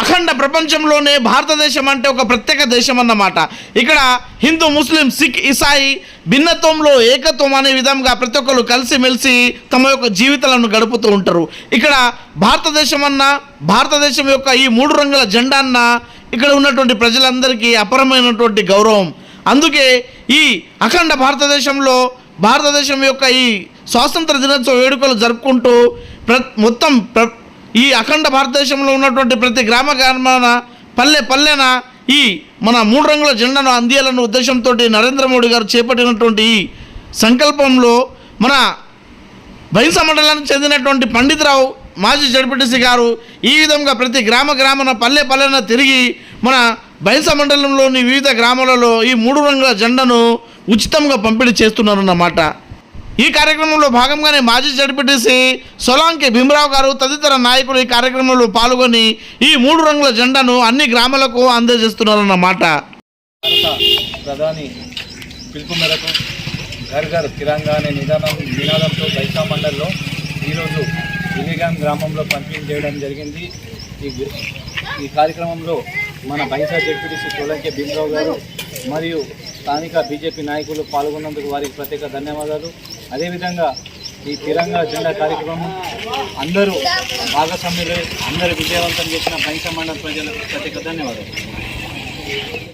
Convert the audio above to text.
అఖండ ప్రపంచంలోనే భారతదేశం అంటే ఒక ప్రత్యేక దేశం అన్నమాట. ఇక్కడ హిందూ ముస్లిం సిక్ ఇసాయి భిన్నత్వంలో ఏకత్వం అనే విధంగా ప్రతి ఒక్కరు కలిసిమెలిసి తమ యొక్క జీవితాలను గడుపుతూ ఉంటారు. ఇక్కడ భారతదేశం అన్న భారతదేశం యొక్క ఈ మూడు రంగుల జెండా అన్న ఇక్కడ ఉన్నటువంటి ప్రజలందరికీ అపరమైనటువంటి గౌరవం. అందుకే ఈ అఖండ భారతదేశంలో భారతదేశం యొక్క ఈ స్వాతంత్ర దినోత్సవ వేడుకలు జరుపుకుంటూ ప్ర మొత్తం ప్ర ఈ అఖండ భారతదేశంలో ఉన్నటువంటి ప్రతి గ్రామ గ్రామాన పల్లె పల్లెన ఈ మన మూడు రంగుల జెండాను అందియాలన్న ఉద్దేశంతో నరేంద్ర మోడీ గారు చేపట్టినటువంటి ఈ సంకల్పంలో మన బహిస మండలానికి చెందినటువంటి పండితరావు మాజీ జడ్పీటీసీ గారు ఈ విధంగా ప్రతి గ్రామ గ్రామన పల్లె పల్లెన తిరిగి మన బహిస మండలంలోని వివిధ గ్రామాలలో ఈ మూడు రంగుల జెండాను ఉచితంగా పంపిణీ చేస్తున్నారన్నమాట. ఈ కార్యక్రమంలో భాగంగానే మాజీ జడ్పీటీసీ సొలాంకి భీమరావు గారు తదితర నాయకులు ఈ కార్యక్రమంలో పాల్గొని ఈ మూడు రంగుల జెండాను అన్ని గ్రామాలకు అందజేస్తున్నారన్నమాట. ప్రధాని పిలుపు మేరకు ఘర్ ఘర్ తిరంగా అనే నిదానం నినాదంతో బైసా మండల్లో ఈరోజు విలేగాం గ్రామంలో పంపిణీ చేయడం జరిగింది. ఈ ఈ కార్యక్రమంలో మన బైసా జడ్పీటీసీ సోలంకే భీమరావు గారు మరియు స్థానిక బీజేపీ నాయకులు పాల్గొన్నందుకు వారికి ప్రత్యేక ధన్యవాదాలు. అదేవిధంగా ఈ తిరంగా జెండా కార్యక్రమం అందరూ భాగస్వామ్యులు అందరూ విజయవంతం చేసిన బైసా మండల ప్రజలకు ప్రత్యేక ధన్యవాదాలు.